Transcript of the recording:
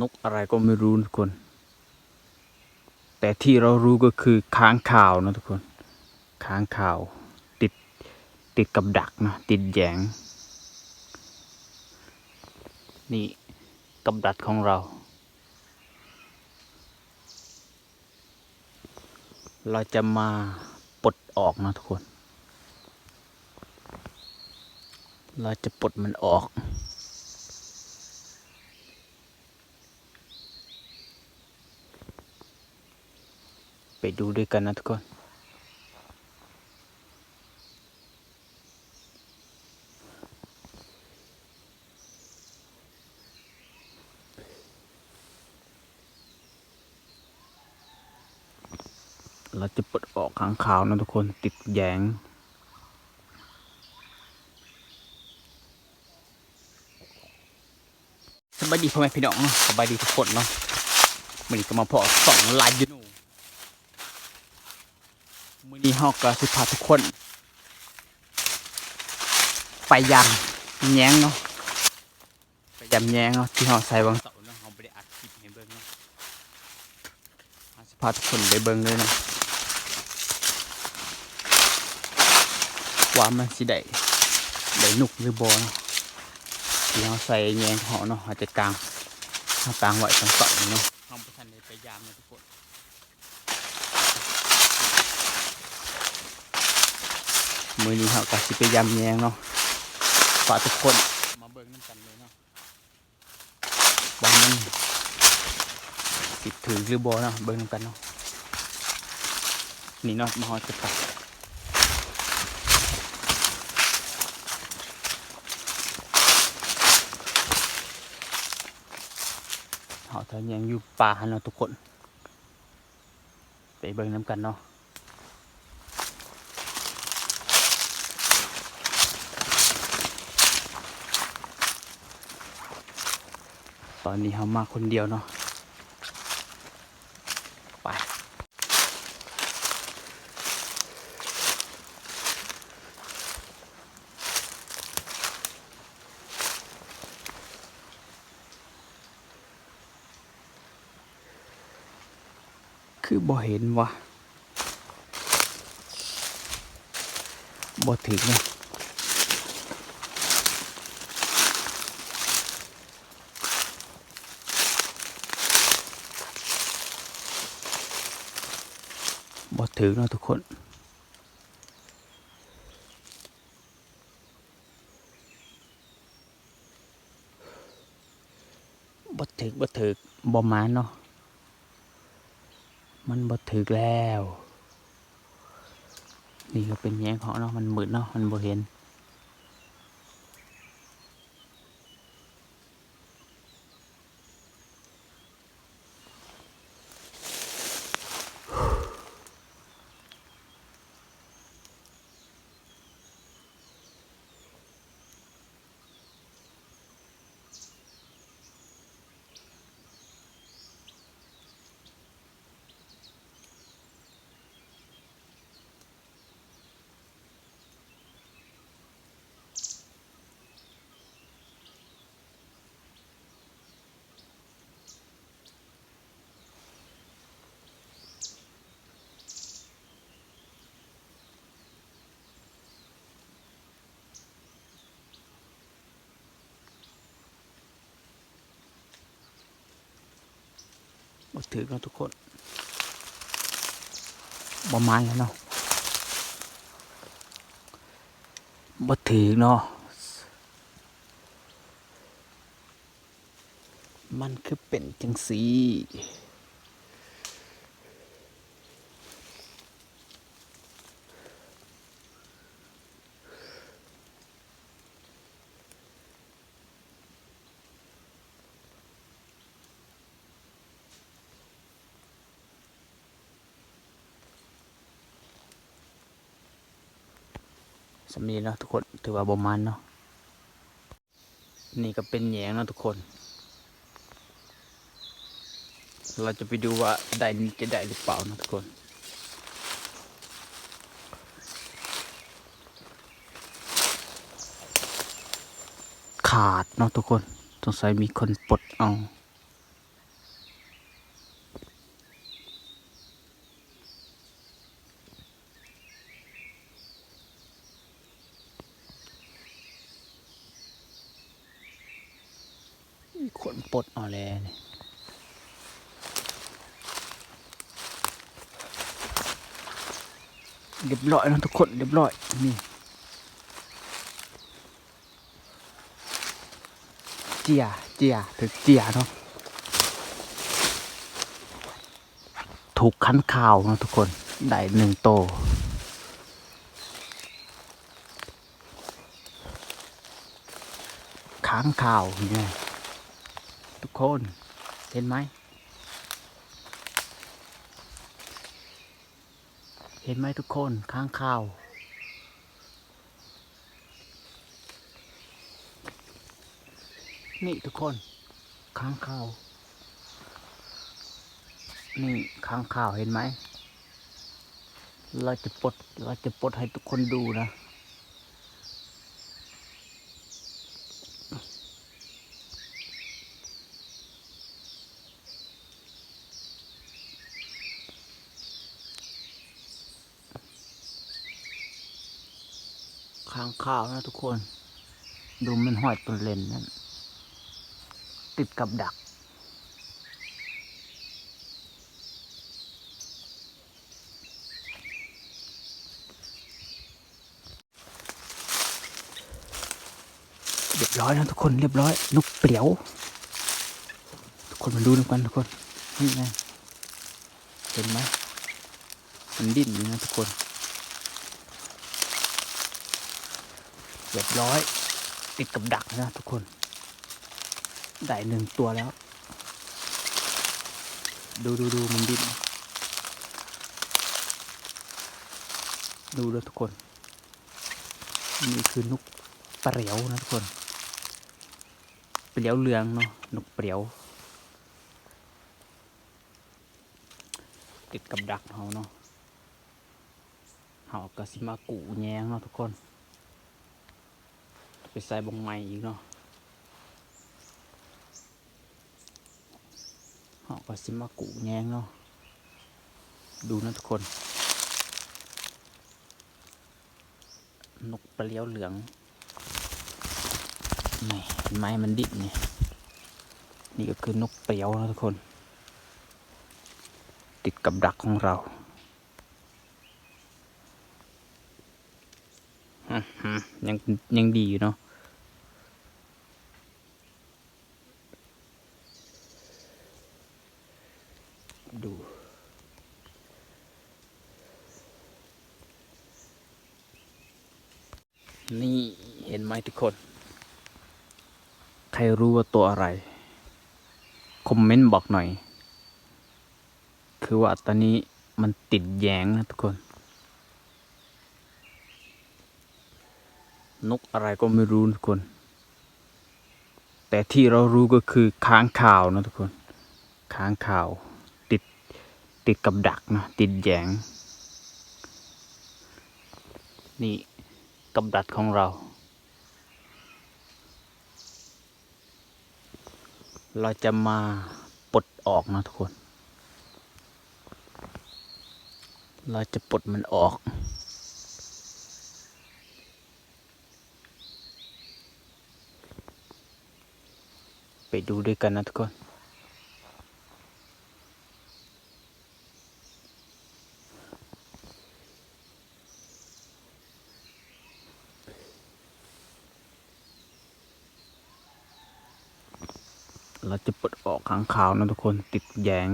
นกอะไรก็ไม่รู้ทุกคน แต่ที่เรารู้ก็คือค้างข่าวนะทุกคน ค้างข่าวติดติดกับดักนะติดแยง นี่กับดักของเรา เราจะมาปลดออกนะทุกคน เราจะปลดมันออก ดูด้วยกันนะทุกคนเราจะปลดออกข้างขาวนะทุกคนติดแยงสบายดีพ่อแม่พี่น้องสบายดีทุกคนเนาะมันก็มาพอสองลายยูนู มือนี้เฮาก็สิพาทุกคน ไปยำแยงเนาะไปยำแยงเนาะที่เฮาใส่วางเสาเนาะเฮาบ่ได้อัดคลิปให้เบิ่งเนาะเฮาสิพาทุกคนไปเบิ่งเลยเนาะว่ามันสิได้ได้นุกหรือบ่เนาะที่เราใส่แยงเหาเนาะอาจจะกลางเอากลางไว้ตรงเสาเนาะทำประทันในไปยามนะทุกคน มือนี้เราก็สิไปยามแยงเนาะฝากทุกคนมาเบิ่งน้ำกันเลยเนาะว่ามันสิถึงหรือบ่เนาะเบิ่งน้ำกันเนาะนี่เนาะมาหอดจะตัด họ thấy nhang như ป่าเนาะทุกคน ไปเบิ่งน้ำกันเนาะ ตอนนี้เขามาคนเดียวเนาะไปคือบ่เห็นวะบ่ถึงเนา ถึงเนาะทุกคนบ่ถึกบ่ถึกบ่มาเนาะมันบ่ถึกแล้ว นี่ก็เป็นแยงเขาเนาะมันมืดเนาะมันบ่เห็น บ่ถือกันทุกคนบ่มาแล้วเนาะบ่ถือเนาะมันคือเป็นจังสี สำนีเนาะทุกคนถือว่าบมันเนาะนี่ก็เป็นแหยงเนาะทุกคน เราจะไปดูว่าได้นี้จะได้หรือเปล่านะทุกคนขาดเนาะทุกคน สงสัยมีคนปลดเอา ขนปลดเอาแล้วนี่ เรียบร้อยนะทุกคนเรียบร้อยนี่เจียเจียถึกเจียเนาะถูกคั้นข่าวนะทุกคนได้หนึ่งโตค้างข่าวเนี่ยทุกคนเห็นไหม เห็นไหมทุกคนค้างข่าว นี่ทุกคนค้างข่าว นี่ค้างข่าวเห็นไหม เราจะปลดเราจะปลดให้ทุกคนดูนะางข้าวนะทุกคน ดูมันห้อยตัวเลนนั่นติดกับดัก เรียบร้อยนะทุกคนเรียบร้อยนกเปลียว ทุกคนมาดูนกันทุกคนนี่ไงเห็นไหมมันดิ้นอยู่นะทุกคน รียบร้อย ติดกับดักนะทุกคน ได้หนึ่งตัวแล้ว ดูดูดูมันดิ้นดูแล้วทุกคน นี่คือนกเปลียวนะทุกคนเปลียวเหลืองเนาะนกเปลียว ติดกับดักเขาเนาะเขาก็สิมากูแยงเนาะทุกคน ไปใส่บงไม้อีกเนาะเขาก็สิมากูแยงเนาะ ดูนะทุกคน นกปลาเลี้ยวเหลืองนี่ไม้มันดิ้นนี่ยนี่ก็คือนกเปลียวนะทุกคน ติดกับดักของเรายังยังดีอยู่เนาะ ดู นี่เห็นไหมทุก คน ใครรู้ว่าตัวอะไร คอมเมนต์บอกหน่อย คือว่าตอนนี้มันติดแยงนะทุกคน นกอะไรก็ไม่รู้ทุกคน แต่ที่เรารู้ก็คือค้างข่าวนะทุกคน ค้างข่าวติดติดกับดักนะติดแยงนี่กับดักของเรา เราจะมาปลดออกนะทุกคน เราจะปลดมันออก ไปดูด้วยกันนะทุกคน เราจะปลดออกข้างขาวนะทุกคนติดแยง